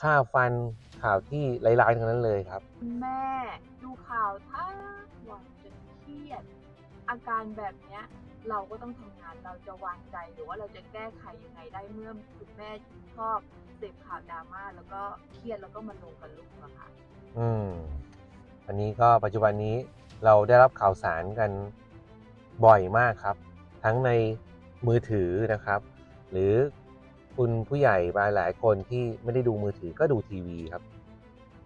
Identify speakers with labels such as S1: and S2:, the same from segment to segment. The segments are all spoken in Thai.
S1: ฆ่าฟันข่าวที่ร้ายๆทั้งนั้นเลยครับ
S2: คุณแม่ดูข่าวทั้งวันจนเครียด อาการแบบเนี้ยเราก็ต้องทำงานเราจะวางใจหรือว่าเราจะแก้ไขยังไงได้เมื่อคุณแม่ชอบเสพข่าวดราม่าแล้วก็เครียดแล้วก็มาลงกับลูกอะค่ะ
S1: อืมอันนี้ก็ปัจจุบันนี้เราได้รับข่าวสารกันบ่อยมากครับ ทั้งในมือถือนะครับ หรือ คุณผู้ใหญ่บางหลายคนที่ไม่ได้ดูมือถือก็ดูทีวีครับ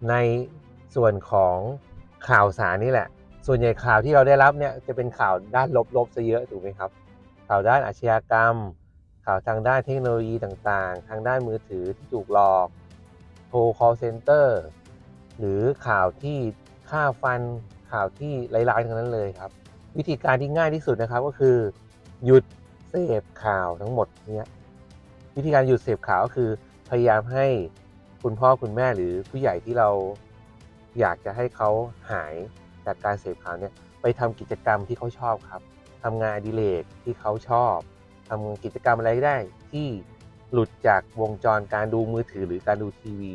S1: ในส่วนของข่าวสารนี่แหละ ส่วนใหญ่ข่าวที่เราได้รับเนี่ยจะเป็นข่าวด้านลบๆซะเยอะถูกไหมครับ ข่าวด้านอาชญากรรม ข่าวทางด้านเทคโนโลยีต่างๆ ทางด้านมือถือที่ถูกหลอกโทร call center หรือข่าวที่ฆ่าฟันข่าวที่ร้ายๆทั้งนั้นเลยครับ วิธีการที่ง่ายที่สุดนะครับก็คือ หยุดเสพข่าวทั้งหมดเนี้ย วิธีการหยุดเสพข่าวก็คือพยายามให้คุณพ่อคุณแม่หรือผู้ใหญ่ที่เราอยากจะให้เขาหายจากการเสพข่าวเนี่ยไปทำกิจกรรมที่เขาชอบครับทำงานอดิเรกที่เขาชอบทำกิจกรรมอะไรก็ได้ ที่หลุดจากวงจรการดูมือถือหรือการดูทีวี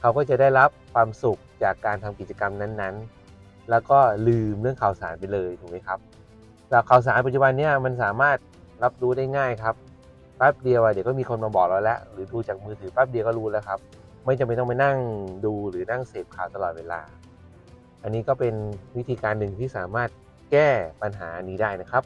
S1: เขาก็จะได้รับความสุขจากการทำกิจกรรมนั้นๆ แล้วก็ลืมเรื่องข่าวสารไปเลยถูกไหมครับแต่ข่าวสารปัจจุบันเนี่ยมันสามารถรับรู้ได้ง่ายครับ แป๊บเดียวอะเดี๋ยวก็มีคนมาบอกเราแล้ว หรือดูจากมือถือแป๊บเดียวก็รู้แล้วครับ ไม่จำเป็นต้องไปนั่งดูหรือนั่งเสพข่าวตลอดเวลา อันนี้ก็เป็นวิธีการหนึ่งที่สามารถแก้ปัญหานี้ได้นะครับ